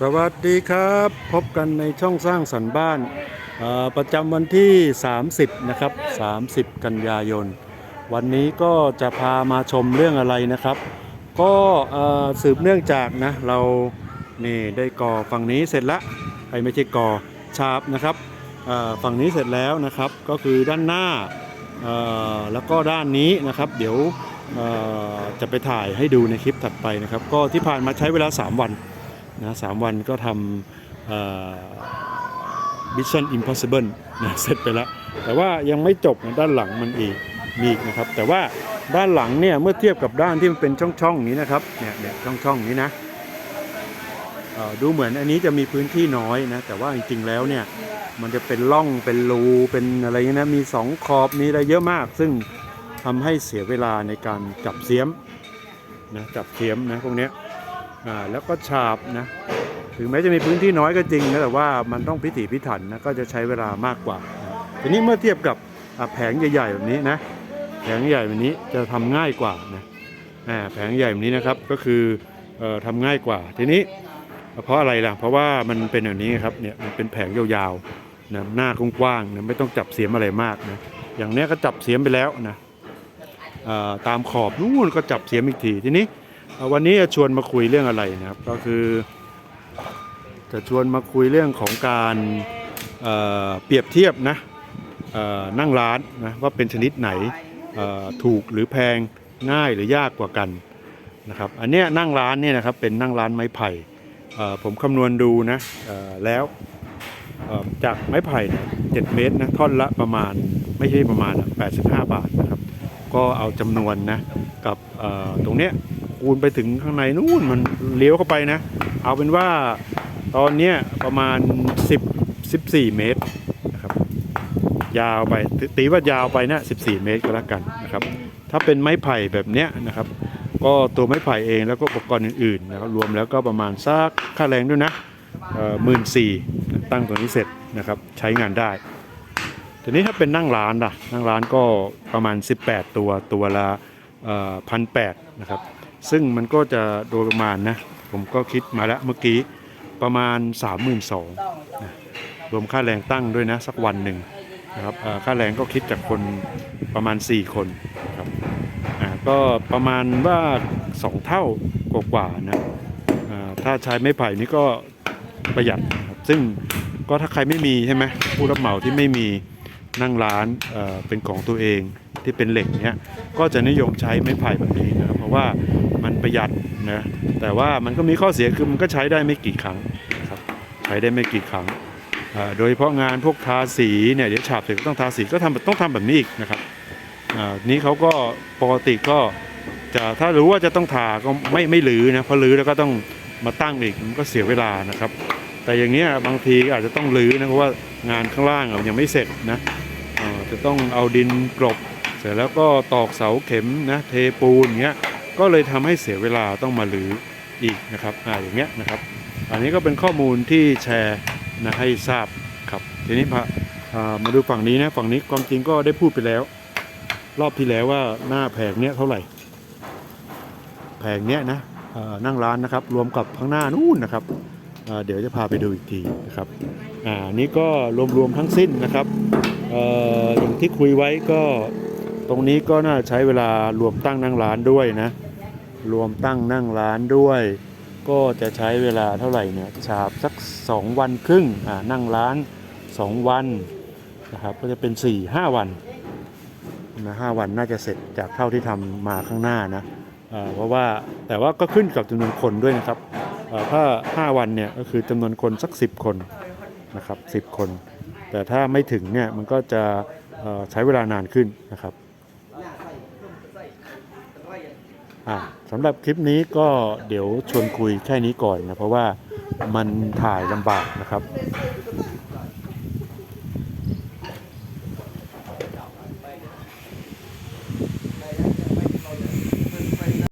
สวัสดีครับ พบกันในช่องสร้างสรรค์บ้านประจำวันที่ 30 นะครับ 30 กันยายน วันนี้ก็จะพามาชมเรื่องอะไรนะครับ ก็สืบเนื่องจากนะเรานี่ได้ก่อฝั่งนี้เสร็จละไอ้ไม่ใช่ก่อฉาบนะครับฝั่งนี้เสร็จแล้วนะครับก็คือด้านหน้าแล้วก็ด้านนี้นะครับ เดี๋ยวจะไปถ่ายให้ดูในคลิปถัดไปนะครับ ก็ที่ผ่านมาใช้เวลา 3 วัน นะสามวันก็ทำมิชชั่นอิมพอสิเบิลนะเสร็จไปแล้ว แต่ว่ายังไม่จบนะด้านหลังมันอีกมีอีกนะครับ แต่ว่าด้านหลังเนี่ยเมื่อเทียบกับด้านที่มันเป็นช่องๆอย่างนี้นะครับเนี่ยเนี่ยช่องๆอย่างนี้นะดูเหมือนอันนี้จะมีพื้นที่น้อยนะแต่ว่าจริงๆแล้วเนี่ยมันจะเป็นร่องเป็นรูเป็นอะไรอย่างนี้นะมีสองขอบมีอะไรเยอะมาก ซึ่งทำให้เสียเวลาในการจับเสียมนะจับเสียมนะพวกเนี้ย แล้วก็ฉาบนะถึงแม้จะมีพื้นที่น้อยก็จริงนะแต่ว่ามันต้องพิถีพิถันนะก็จะใช้เวลามากกว่าทีนี้เมื่อเทียบกับแผงใหญ่ๆแบบนี้นะแผงใหญ่แบบนี้จะทำง่ายกว่านะแผงใหญ่แบบนี้นะครับก็คืออ่อทำง่ายกว่า ทีนี้เพราะอะไรล่ะเพราะว่ามันเป็นแบบนี้ครับเนี่ยมันเป็นแผงยาวๆนะหน้ากว้างๆนะไม่ต้องจับเสียมอะไรมากนะอย่างเนี้ยก็จับเสียมไปแล้วนะตามขอบนู่นก็จับเสียมอีกทีทีนี้ วันนี้จะชวนมาคุยเรื่องอะไรนะครับ ก็คือ จะชวนมาคุยเรื่องของการเเปรียบเทียบนะนั่งร้านนะว่าเป็นชนิดไหนถูกหรือแพงง่ายหรือยากกว่ากันนะครับอันเนี้ยนั่งร้านเนี่ยนะครับเป็นนั่งร้านไม้ไผ่ผมคำนวณดูนะแล้วจากไม้ไผ่เนี่ยเจ็ดเมตรนะท่อนละประมาณไม่ใช่ประมาณ 85 บาทนะครับก็เอาจำนวนนะกับตรงเนี้ย คูณไปถึงข้างในนู่นมันเลี้ยวเข้าไปนะ เอาเป็นว่าตอนเนี้ยประมาณ 10 14 เมตรนะครับ ยาวไปตีว่ายาวไปนะ14 เมตรก็แล้วกันนะครับ ถ้าเป็นไม้ไผ่แบบเนี้ยนะครับ ก็ตัวไม้ไผ่เองแล้วก็อุปกรณ์อื่นๆนะครับรวมแล้วก็ประมาณสักค่าแรงด้วยนะหมื่นสี่ตั้งตัวนี้เสร็จนะครับใช้งานได้ทีนี้ถ้าเป็นนั่งร้านล่ะนั่งร้านก็ประมาณ 18 ตัวตัวละพันแปดนะครับ ซึ่งมันก็จะโดยประมาณนะ ผมก็คิดมาแล้วเมื่อกี้ประมาณ 3 2 0 0 0นะรวมค่าแรงตั้งด้วยนะสักวันหนึ่งนะครับค่าแรงก็คิดจากคนประมาณ 4 คนครับก็ประมาณว่า 2 เท่ากว่าๆนะถ้าใช้ไม้ไผ่นี่ก็ประหยัดครับซึ่งก็ถ้าใครไม่มีใช่ไหมผู้รับเหมาที่ไม่มีนั่งร้านเอ่อเป็นของตัวเอง ที่เป็นเหล็กเนี้ยก็จะนิยมใช้ไม้ไผ่แบบนี้นะครับเพราะว่ามันประหยัดนะแต่ว่ามันก็มีข้อเสียคือมันก็ใช้ได้ไม่กี่ครั้งครับใช้ได้ไม่กี่ครั้งโดยเฉพาะงานพวกทาสีเนี่ยเดี๋ยวฉาบเสร็จต้องทาสีก็ทำต้องทำแบบนี้อีกนะครับนี้เขาก็ปกติก็จะถ้ารู้ว่าจะต้องทาก็ไม่ไม่รื้อนะเพราะรื้อแล้วก็ต้องมาตั้งอีกมันก็เสียเวลานะครับ แต่อย่างเนี้ยบางทีก็อาจจะต้องรื้อนะเพราะว่างานข้างล่างมันยังไม่เสร็จนะจะต้องเอาดินกลบ ร็จแล้วก็ตอกเสาเข็มนะเทปูนอย่างเงี้ยก็เลยทำให้เสียเวลาต้องมาลืออีกนะครับอ่าอย่างเงี้ยนะครับ อันนี้ก็เป็นข้อมูลที่แชร์นะให้ทราบครับทีนี้พาอ่ามาดูฝั่งนี้นะฝั่งนี้ความจริงก็ได้พูดไปแล้ว รอบที่แล้วว่าหน้าแผงเนี้ยเท่าไหร่ แผงเนี้ยนะนั่งร้านนะครับ รวมกับข้างหน้านู่นนะครับเดี๋ยวจะพาไปดูอีกทีนะครับอ่านี่ก็รวมๆทั้งสิ้นนะครับเอ่ออย่างที่คุยไว้ก็ ตรงนี้ก็น่าใช้เวลารวมตั้งนั่งร้านด้วยนะ รวมตั้งนั่งร้านด้วย ก็จะใช้เวลาเท่าไหร่เนี่ยฉาบสัก 2 วันครึ่งอ่านั่งร้าน 2 วันนะครับก็จะเป็น 4 5 วันนะห้าวันน่าจะเสร็จจากเท่าที่ทำมาข้างหน้านะเพราะว่าแต่ว่าก็ขึ้นกับจำนวนคนด้วยนะครับอ่าถ้า 5 วันเนี่ยก็คือจำนวนคนสัก 10 คนนะครับ10 คน แต่ถ้าไม่ถึงเนี่ยมันก็จะใช้เวลานานขึ้นนะครับ สำหรับคลิปนี้ก็เดี๋ยวชวนคุยแค่นี้ก่อนนะ เพราะว่ามันถ่ายลำบากนะครับ